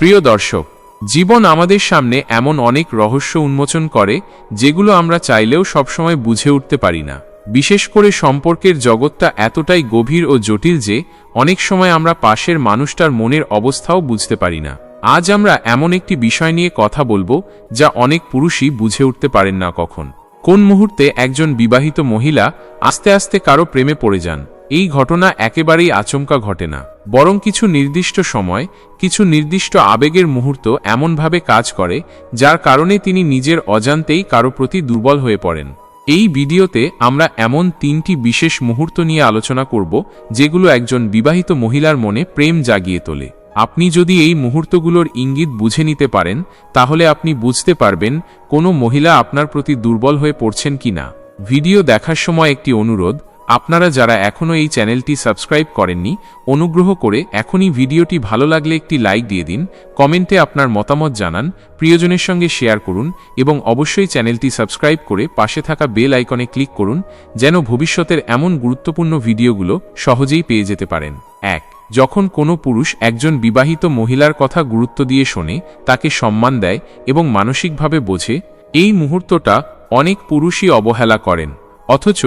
প্রিয় দর্শক, জীবন আমাদের সামনে এমন অনেক রহস্য উন্মোচন করে, যেগুলো আমরা চাইলেও সবসময় বুঝে উঠতে পারি না। বিশেষ করে সম্পর্কের জগৎটা এতটাই গভীর ও জটিল যে, অনেক সময় আমরা পাশের মানুষটার মনের অবস্থাও বুঝতে পারি না। আজ আমরা এমন একটি বিষয় নিয়ে কথা বলব, যা অনেক পুরুষই বুঝে উঠতে পারেন না কখন। কোন মুহূর্তে একজন বিবাহিত মহিলা আস্তে আস্তে কারও প্রেমে পড়ে যান। এই ঘটনা একেবারেই আচমকা ঘটে না। বরং কিছু নির্দিষ্ট সময়, কিছু নির্দিষ্ট আবেগের মুহূর্ত এমনভাবে কাজ করে, যার কারণে তিনি নিজের অজান্তেই কারও প্রতি দুর্বল হয়ে পড়েন। এই ভিডিওতে আমরা এমন তিনটি বিশেষ মুহূর্ত নিয়ে আলোচনা করব, যেগুলো একজন বিবাহিত মহিলার মনে প্রেম জাগিয়ে তোলে। আপনি যদি এই মুহূর্তগুলোর ইঙ্গিত বুঝে নিতে পারেন, তাহলে আপনি বুঝতে পারবেন কোনো মহিলা আপনার প্রতি দুর্বল হয়ে পড়ছেন কিনা। ভিডিও দেখার সময় একটি অনুরোধ আপনারা যারা এখনও এই চ্যানেলটি সাবস্ক্রাইব করেননি, অনুগ্রহ করে এখনই ভিডিওটি ভালো লাগলে একটি লাইক দিয়ে দিন, কমেন্টে আপনার মতামত জানান, প্রিয়জনের সঙ্গে শেয়ার করুন এবং অবশ্যই চ্যানেলটি সাবস্ক্রাইব করে পাশে থাকা বেল আইকনে ক্লিক করুন, যেন ভবিষ্যতের এমন গুরুত্বপূর্ণ ভিডিওগুলো সহজেই পেয়ে যেতে পারেন। এক, যখন কোনো পুরুষ একজন বিবাহিত মহিলার কথা গুরুত্ব দিয়ে শোনে, তাকে সম্মান দেয় এবং মানসিকভাবে বোঝে, এই মুহূর্তটা অনেক পুরুষই অবহেলা করেন। অথচ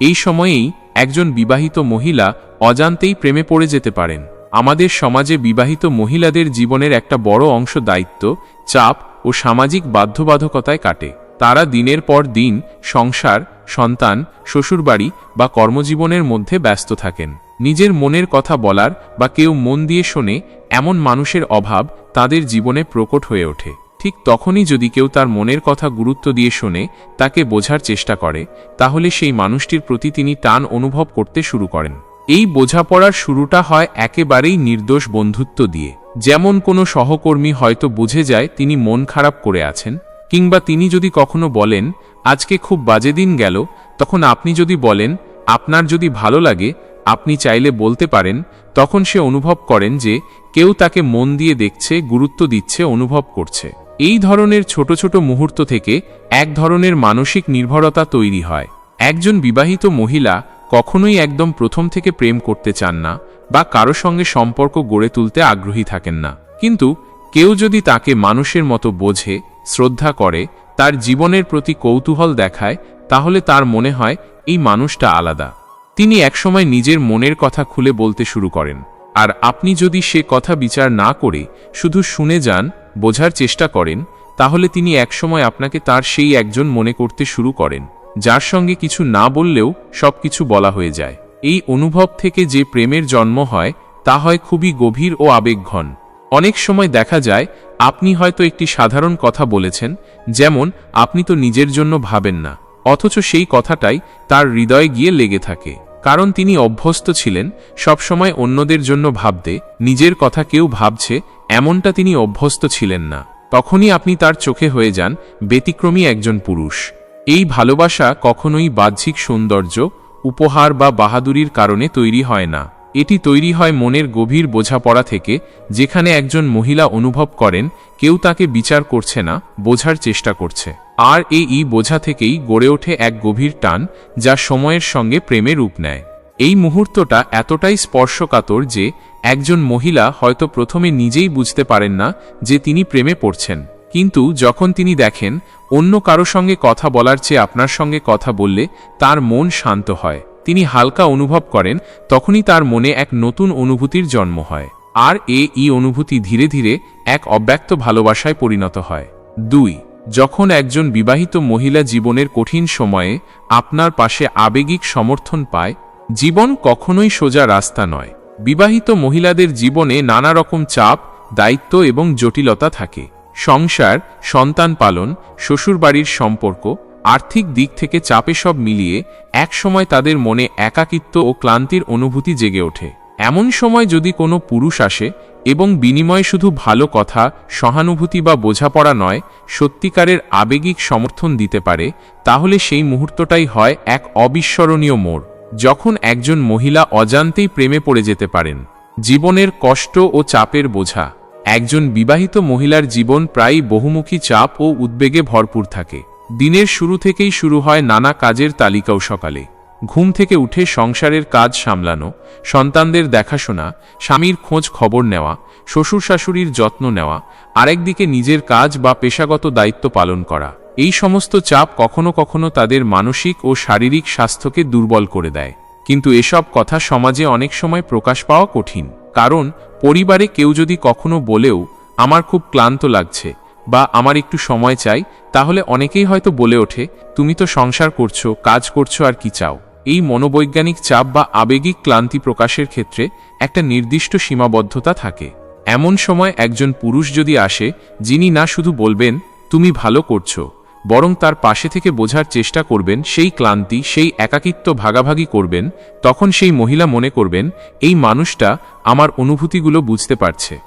এই সময়েই একজন বিবাহিত মহিলা অজান্তেই প্রেমে পড়ে যেতে পারেন। আমাদের সমাজে বিবাহিত মহিলাদের জীবনের একটা বড় অংশ দায়িত্ব, চাপ ও সামাজিক বাধ্যবাধকতায় কাটে। তারা দিনের পর দিন সংসার, সন্তান, শ্বশুরবাড়ি বা কর্মজীবনের মধ্যে ব্যস্ত থাকেন। নিজের মনের কথা বলার বা কেউ মন দিয়ে শোনে এমন মানুষের অভাব তাদের জীবনে প্রকট হয়ে ওঠে। ঠিক তখনই যদি কেউ তার মনের কথা গুরুত্ব দিয়ে শোনে, তাকে বোঝার চেষ্টা করে, তাহলে সেই মানুষটির প্রতি তিনি টান অনুভব করতে শুরু করেন। এই বোঝাপড়ার শুরুটা হয় একেবারেই নির্দোষ বন্ধুত্ব দিয়ে। যেমন কোনো সহকর্মী হয়তো বুঝে যায় তিনি মন খারাপ করে আছেন, কিংবা তিনি যদি কখনো বলেন, আজকে খুব বাজে দিন গেল তখন আপনি যদি বলেন, আপনার যদি ভালো লাগে, আপনি চাইলে বলতে পারেন তখন সে অনুভব করেন যে কেউ তাকে মন দিয়ে দেখছে, গুরুত্ব দিচ্ছে, অনুভব করছে। এই ধরনের ছোট ছোট মুহূর্ত থেকে এক ধরনের মানসিক নির্ভরতা তৈরি হয়। একজন বিবাহিত মহিলা কখনোই একদম প্রথম থেকে প্রেম করতে চান না বা কারও সঙ্গে সম্পর্ক গড়ে তুলতে আগ্রহী থাকেন না। কিন্তু কেউ যদি তাকে মানুষের মতো বোঝে, শ্রদ্ধা করে, তার জীবনের প্রতি কৌতূহল দেখায়, তাহলে তার মনে হয় এই মানুষটা আলাদা। তিনি একসময় নিজের মনের কথা খুলে বলতে শুরু করেন। আর আপনি যদি সে কথা বিচার না করে, শুধু শুনে যান, বোঝার চেষ্টা করেন, তাহলে তিনি একসময় আপনাকে তার সেই একজন মনে করতে শুরু করেন, যার সঙ্গে কিছু না বললেও সব কিছু বলা হয়ে যায়। এই অনুভব থেকে যে প্রেমের জন্ম হয়, তা হয় খুবই গভীর ও আবেগঘন। অনেক সময় দেখা যায়, আপনি হয়তো একটি সাধারণ কথা বলেছেন, যেমন, আপনি তো নিজের জন্য ভাবেন না। অথচ সেই কথাটাই তার হৃদয়ে গিয়ে লেগে থাকে। কারণ তিনি অভ্যস্ত ছিলেন, সবসময় অন্যদের জন্য ভাবতে, নিজের কথা কেউ ভাবছে, এমনটা তিনি অভ্যস্ত ছিলেন না। তখনই আপনি তার চোখে হয়ে যান, ব্যতিক্রমী একজন পুরুষ। এই ভালোবাসা কখনোই বাহ্যিক সৌন্দর্য, উপহার বা বাহাদুরির কারণে তৈরি হয় না। এটি তৈরি হয় মনের গভীর বোঝাপড়া থেকে, যেখানে একজন মহিলা অনুভব করেন, কেউ তাকে বিচার করছে না, বোঝার চেষ্টা করছে। আর এই ই বোঝা থেকেই গড়ে ওঠে এক গভীর টান, যা সময়ের সঙ্গে প্রেমে রূপ নেয়। এই মুহূর্তটা এতটাই স্পর্শকাতর যে, একজন মহিলা হয়তো প্রথমে নিজেই বুঝতে পারেন না যে তিনি প্রেমে পড়ছেন। কিন্তু যখন তিনি দেখেন, অন্য কারও সঙ্গে কথা বলার চেয়ে আপনার সঙ্গে কথা বললে তার মন শান্ত হয়। তিনি হালকা অনুভব করেন, তখনই তার মনে এক নতুন অনুভূতির জন্ম হয়। আর এ ই অনুভূতি ধীরে ধীরে এক অব্যক্ত ভালোবাসায় পরিণত হয়। দুই, যখন একজন বিবাহিত মহিলা জীবনের কঠিন সময়ে আপনার পাশে আবেগিক সমর্থন পায়, জীবন কখনোই সোজা রাস্তা নয়। বিবাহিত মহিলাদের জীবনে নানা রকম চাপ, দায়িত্ব এবং জটিলতা থাকে। সংসার, সন্তান পালন, শ্বশুরবাড়ির সম্পর্ক আর্থিক দিক থেকে চাপে সব মিলিয়ে একসময় তাদের মনে একাকিত্ব ও ক্লান্তির অনুভূতি জেগে ওঠে। এমন সময় যদি কোনো পুরুষ আসে এবং বিনিময়ে শুধু ভালো কথা, সহানুভূতি বা বোঝাপড়া নয়, সত্যিকারের আবেগিক সমর্থন দিতে পারে, তাহলে সেই মুহূর্তটাই হয় এক অবিস্মরণীয় মোড়, যখন একজন মহিলা অজান্তেই প্রেমে পড়ে যেতে পারেন। জীবনের কষ্ট ও চাপের বোঝা, একজন বিবাহিত মহিলার জীবন প্রায়ই বহুমুখী চাপ ও উদ্বেগে ভরপুর থাকে। দিনের শুরু থেকেই শুরু হয় নানা কাজের তালিকাও সকালে। ঘুম থেকে উঠে সংসারের কাজ সামলানো, সন্তানদের দেখাশোনা, স্বামীর খোঁজ খবর নেওয়া শ্বশুর শাশুড়ির যত্ন নেওয়া, আরেকদিকে নিজের কাজ বা পেশাগত দায়িত্ব পালন করা। এই সমস্ত চাপ কখনো কখনো তাদের মানসিক ও শারীরিক স্বাস্থ্যকে দুর্বল করে দেয়। কিন্তু এসব কথা সমাজে অনেক সময় প্রকাশ পাওয়া কঠিন। কারণ, পরিবারে কেউ যদি কখনো বলেও, আমার খুব ক্লান্ত লাগছে বা আমার একটু সময় চাই, তাহলে অনেকেই হয়তো বলে ওঠে, তুমি তো সংসার করছ, কাজ করছ আর কি চাও? এই মনোবৈজ্ঞানিক চাপ বা আবেগিক ক্লান্তি প্রকাশের ক্ষেত্রে একটা নির্দিষ্ট সীমাবদ্ধতা থাকে। এমন সময় একজন পুরুষ যদি আসে, যিনি না শুধু বলবেন, তুমি ভালো করছ বরং তার পাশে থেকে বোঝার চেষ্টা করবেন, সেই ক্লান্তি, সেই একাকিত্ব ভাগাভাগি করবেন, তখন সেই মহিলা মনে করবেন, এই মানুষটা আমার অনুভূতিগুলো বুঝতে পারছে।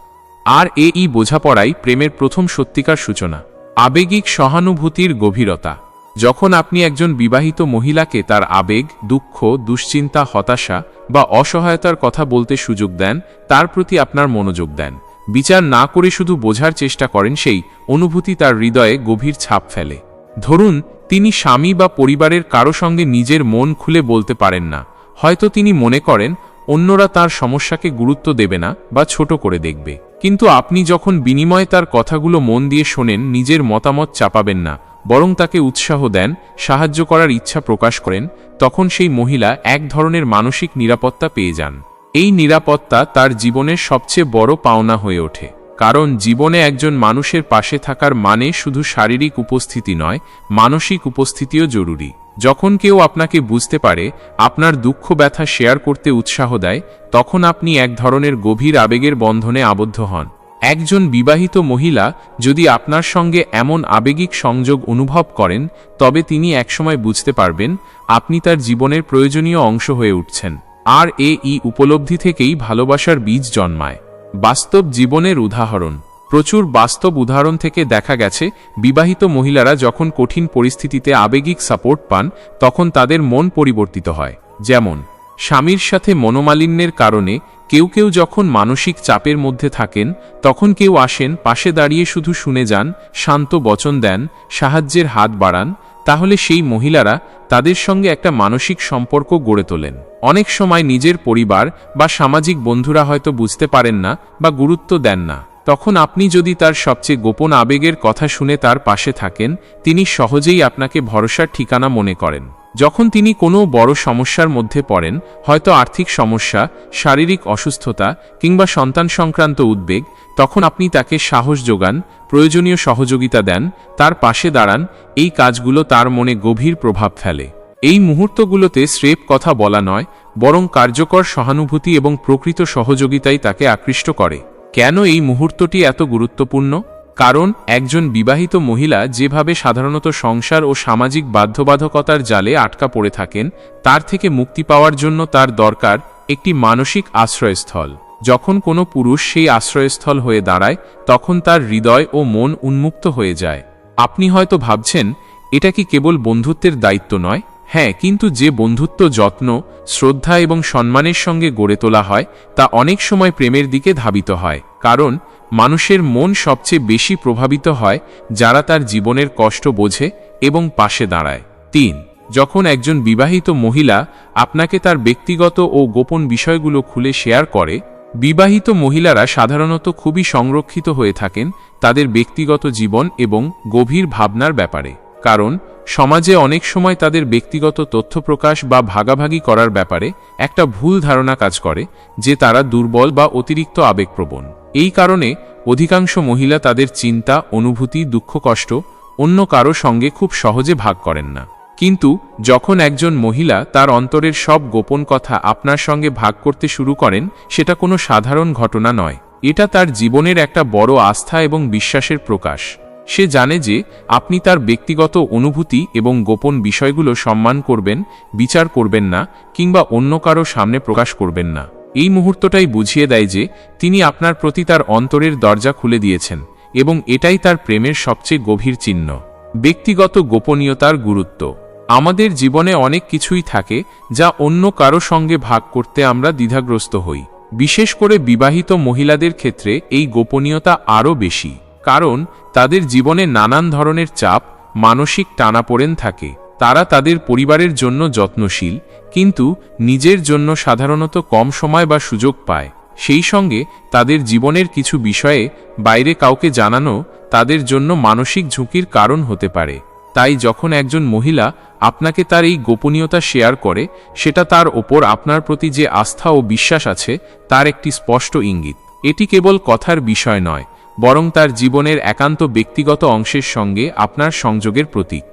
আর এ ই বোঝাপড়াই প্রেমের প্রথম সত্যিকার সূচনা। আবেগিক সহানুভূতির গভীরতা। যখন আপনি একজন বিবাহিত মহিলাকে তার আবেগ, দুঃখ, দুশ্চিন্তা, হতাশা বা অসহায়তার কথা বলতে সুযোগ দেন, তার প্রতি আপনার মনোযোগ দেন। বিচার না করে শুধু বোঝার চেষ্টা করেন সেই অনুভূতি তার হৃদয়ে গভীর ছাপ ফেলে। ধরুন, তিনি স্বামী বা পরিবারের কারও সঙ্গে নিজের মন খুলে বলতে পারেন না। হয়তো তিনি মনে করেন অন্যরা তার সমস্যাকে গুরুত্ব দেবে না বা ছোট করে দেখবে। কিন্তু আপনি যখন বিনিময়ে তার কথাগুলো মন দিয়ে শোনেন, নিজের মতামত চাপাবেন না, বরং তাকে উৎসাহ দেন, সাহায্য করার ইচ্ছা প্রকাশ করেন, তখন সেই মহিলা এক ধরনের মানসিক নিরাপত্তা পেয়ে যান। এই নিরাপত্তা তার জীবনের সবচেয়ে বড় পাওনা হয়ে ওঠে, কারণ জীবনে একজন মানুষের পাশে থাকার মানে শুধু শারীরিক উপস্থিতি নয়, মানসিক উপস্থিতিও জরুরি। যখন কেউ আপনাকে বুঝতে পারে, আপনার দুঃখ ব্যথা শেয়ার করতে উৎসাহ দেয়, তখন আপনি এক ধরনের গভীর আবেগের বন্ধনে আবদ্ধ হন। একজন বিবাহিত মহিলা যদি আপনার সঙ্গে এমন আবেগিক সংযোগ অনুভব করেন, তবে তিনি একসময় বুঝতে পারবেন, আপনি তার জীবনের প্রয়োজনীয় অংশ হয়ে উঠছেন। আর এ ই উপলব্ধি থেকেই ভালোবাসার বীজ জন্মায়। বাস্তব জীবনের উদাহরণ। প্রচুর বাস্তব উদাহরণ থেকে দেখা গেছে, বিবাহিত মহিলারা যখন কঠিন পরিস্থিতিতে আবেগিক সাপোর্ট পান, তখন তাদের মন পরিবর্তিত হয়। যেমন, স্বামীর সাথে মনোমালিন্যের কারণে কেউ কেউ যখন মানসিক চাপের মধ্যে থাকেন, তখন কেউ আসেন, পাশে দাঁড়িয়ে শুধু শুনে যান, শান্ত বচন দেন, সাহায্যের হাত বাড়ান, তাহলে সেই মহিলারা তাদের সঙ্গে একটা মানসিক সম্পর্ক গড়ে তোলেন। অনেক সময় নিজের পরিবার বা সামাজিক বন্ধুরা হয়তো বুঝতে পারেন না বা গুরুত্ব দেন না। তখন আপনি যদি তার সবচেয়ে গোপন আবেগের কথা শুনে তার পাশে থাকেন, তিনি সহজেই আপনাকে ভরসার ঠিকানা মনে করেন। যখন তিনি কোনো বড় সমস্যার মধ্যে পড়েন, হয়তো আর্থিক সমস্যা, শারীরিক অসুস্থতা, কিংবা সন্তান সংক্রান্ত উদ্বেগ, তখন আপনি তাকে সাহস যোগান, প্রয়োজনীয় সহযোগিতা দেন, তার পাশে দাঁড়ান, এই কাজগুলো তার মনে গভীর প্রভাব ফেলে। এই মুহূর্তগুলোতে স্রেপ কথা বলা নয়, বরং কার্যকর সহানুভূতি এবং প্রকৃত সহযোগিতাই তাকে আকৃষ্ট করে। কেন এই মুহূর্তটি এত গুরুত্বপূর্ণ? কারণ, একজন বিবাহিত মহিলা যেভাবে সাধারণত সংসার ও সামাজিক বাধ্যবাধকতার জালে আটকা পড়ে থাকেন, তার থেকে মুক্তি পাওয়ার জন্য তার দরকার একটি মানসিক আশ্রয়স্থল। যখন কোনো পুরুষ সেই আশ্রয়স্থল হয়ে দাঁড়ায়, তখন তার হৃদয় ও মন উন্মুক্ত হয়ে যায়। আপনি হয়তো ভাবছেন, এটা কি কেবল বন্ধুত্বের দায়িত্ব নয়? হ্যাঁ কিন্তু যে বন্ধুত্ব, যত্ন, শ্রদ্ধা এবং সম্মানের সঙ্গে গড়ে তোলা হয়, তা অনেক সময় প্রেমের দিকে ধাবিত হয়। কারণ, মানুষের মন সবচেয়ে বেশি প্রভাবিত হয় যারা তার জীবনের কষ্ট বোঝে এবং পাশে দাঁড়ায়। তিন, যখন একজন বিবাহিত মহিলা আপনাকে তার ব্যক্তিগত ও গোপন বিষয়গুলো খুলে শেয়ার করে, বিবাহিত মহিলারা সাধারণত খুবই সংরক্ষিত হয়ে থাকেন তাদের ব্যক্তিগত জীবন এবং গভীর ভাবনার ব্যাপারে। কারণ, সমাজে অনেক সময় তাদের ব্যক্তিগত তথ্য প্রকাশ বা ভাগাভাগি করার ব্যাপারে একটা ভুল ধারণা কাজ করে, যে তারা দুর্বল বা অতিরিক্ত আবেগপ্রবণ। এই কারণে, অধিকাংশ মহিলা তাদের চিন্তা, অনুভূতি, দুঃখ, কষ্ট অন্য কারও সঙ্গে খুব সহজে ভাগ করেন না। কিন্তু, যখন একজন মহিলা তার অন্তরের সব গোপন কথা আপনার সঙ্গে ভাগ করতে শুরু করেন, সেটা কোনো সাধারণ ঘটনা নয়। এটা তার জীবনের একটা বড় আস্থা এবং বিশ্বাসের প্রকাশ। সে জানে যে আপনি তার ব্যক্তিগত অনুভূতি এবং গোপন বিষয়গুলো সম্মান করবেন, বিচার করবেন না, কিংবা অন্য কারও সামনে প্রকাশ করবেন না। এই মুহূর্তটাই বুঝিয়ে দেয় যে তিনি আপনার প্রতি তার অন্তরের দরজা খুলে দিয়েছেন, এবং এটাই তার প্রেমের সবচেয়ে গভীর চিহ্ন। ব্যক্তিগত গোপনীয়তার গুরুত্ব। আমাদের জীবনে অনেক কিছুই থাকে যা অন্য কারও সঙ্গে ভাগ করতে আমরা দ্বিধাগ্রস্ত হই। বিশেষ করে বিবাহিত মহিলাদের ক্ষেত্রে এই গোপনীয়তা আরও বেশি। কারণ তাদের জীবনে নানান ধরনের চাপ মানসিক টানাপোড়েন থাকে। তারা তাদের পরিবারের জন্য যত্নশীল, কিন্তু নিজের জন্য সাধারণত কম সময় বা সুযোগ পায়। সেই সঙ্গে তাদের জীবনের কিছু বিষয়ে বাইরে কাউকে জানানো তাদের জন্য মানসিক ঝুঁকির কারণ হতে পারে। তাই যখন একজন মহিলা আপনাকে তার এই গোপনীয়তা শেয়ার করে, সেটা তার ওপর আপনার প্রতি যে আস্থা ও বিশ্বাস আছে, তার একটি স্পষ্ট ইঙ্গিত। এটি কেবল কথার বিষয় নয় বরং তার জীবনের একান্ত ব্যক্তিগত অংশের সঙ্গে আপনার সংযোগের প্রতীক।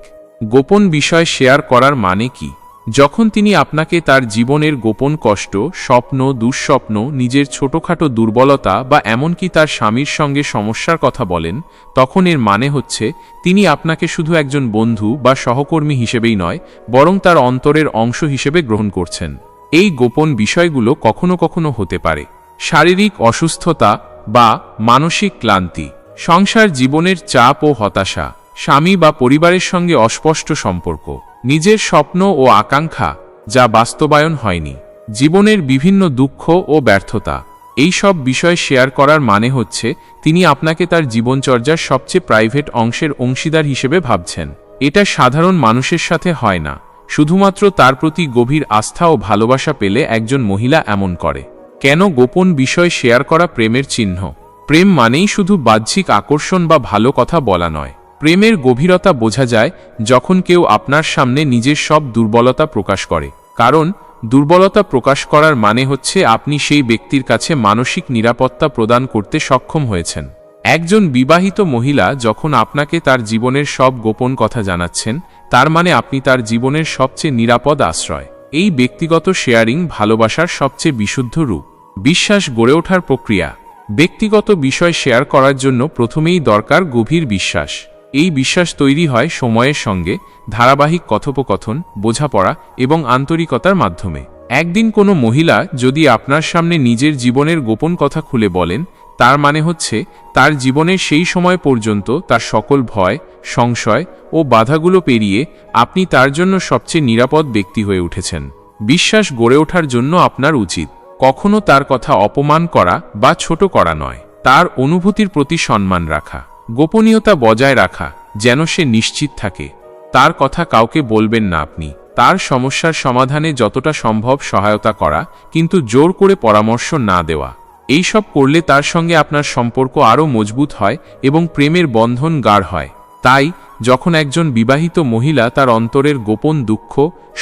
গোপন বিষয় শেয়ার করার মানে কি? যখন তিনি আপনাকে তার জীবনের গোপন কষ্ট, স্বপ্ন, দুঃস্বপ্ন, নিজের ছোটখাটো দুর্বলতা বা এমনকি তার স্বামীর সঙ্গে সমস্যার কথা বলেন, তখন এর মানে হচ্ছে, তিনি আপনাকে শুধু একজন বন্ধু বা সহকর্মী হিসেবেই নয়, বরং তার অন্তরের অংশ হিসেবে গ্রহণ করছেন। এই গোপন বিষয়গুলো কখনো কখনো হতে পারে। শারীরিক অসুস্থতা বা মানসিক ক্লান্তি, সংসার জীবনের চাপ ও হতাশা, স্বামী বা পরিবারের সঙ্গে অস্পষ্ট সম্পর্ক, নিজের স্বপ্ন ও আকাঙ্ক্ষা, যা বাস্তবায়ন হয়নি, জীবনের বিভিন্ন দুঃখ ও ব্যর্থতা। এই সব বিষয় শেয়ার করার মানে হচ্ছে, তিনি আপনাকে তার জীবনচর্যার সবচেয়ে প্রাইভেট অংশের অংশীদার হিসেবে ভাবছেন। এটা সাধারণ মানুষের সাথে হয় না, শুধুমাত্র তার প্রতি গভীর আস্থা ও ভালোবাসা পেলে একজন মহিলা এমন করে। কেন গোপন বিষয় শেয়ার করা প্রেমের চিহ্ন? প্রেম মানেই শুধু বাহ্যিক আকর্ষণ বা ভালো কথা বলা নয়। প্রেমের গভীরতা বোঝা যায় যখন কেউ আপনার সামনে নিজের সব দুর্বলতা প্রকাশ করে। কারণ, দুর্বলতা প্রকাশ করার মানে হচ্ছে আপনি সেই ব্যক্তির কাছে মানসিক নিরাপত্তা প্রদান করতে সক্ষম হয়েছেন। একজন বিবাহিত মহিলা যখন আপনাকে তার জীবনের সব গোপন কথা জানাচ্ছেন, তার মানে আপনি তার জীবনের সবচেয়ে নিরাপদ আশ্রয়। এই ব্যক্তিগত শেয়ারিং ভালোবাসার সবচেয়ে বিশুদ্ধ রূপ। বিশ্বাস গড়ে ওঠার প্রক্রিয়া। ব্যক্তিগত বিষয় শেয়ার করার জন্য প্রথমেই দরকার গভীর বিশ্বাস। এই বিশ্বাস তৈরি হয় সময়ের সঙ্গে, ধারাবাহিক কথোপকথন, বোঝাপড়া এবং আন্তরিকতার মাধ্যমে। একদিন কোনো মহিলা যদি আপনার সামনে নিজের জীবনের গোপন কথা খুলে বলেন, তার মানে হচ্ছে তার জীবনের সেই সময় পর্যন্ত তার সকল ভয়, সংশয় ও বাধাগুলো পেরিয়ে আপনি তার জন্য সবচেয়ে নিরাপদ ব্যক্তি হয়ে উঠেছেন। বিশ্বাস গড়ে ওঠার জন্য আপনার উচিত। কখনো তার কথা অপমান করা বা ছোট করা নয়। তার অনুভূতির প্রতি সম্মান রাখা, গোপনীয়তা বজায় রাখা, যেন সে নিশ্চিত থাকে। তার কথা কাউকে বলবেন না আপনি। তার সমস্যার সমাধানে যতটা সম্ভব সহায়তা করা, কিন্তু জোর করে পরামর্শ না দেওয়া। এইসব করলে তার সঙ্গে আপনার সম্পর্ক আরও মজবুত হয় এবং প্রেমের বন্ধন গাঢ় হয়। তাই, যখন একজন বিবাহিত মহিলা তার অন্তরের গোপন দুঃখ,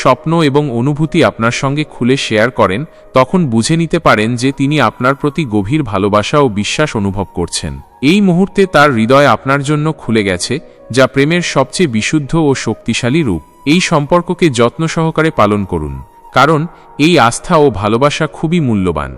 স্বপ্ন এবং অনুভূতি আপনার সঙ্গে খুলে শেয়ার করেন, তখন বুঝে নিতে পারেন যে তিনি আপনার প্রতি গভীর ভালোবাসা ও বিশ্বাস অনুভব করছেন। এই মুহূর্তে তার হৃদয় আপনার জন্য খুলে গেছে, যা প্রেমের সবচেয়ে বিশুদ্ধ ও শক্তিশালী রূপ। এই সম্পর্ককে যত্ন সহকারে পালন করুন, কারণ এই আস্থা ও ভালোবাসা খুবই মূল্যবান।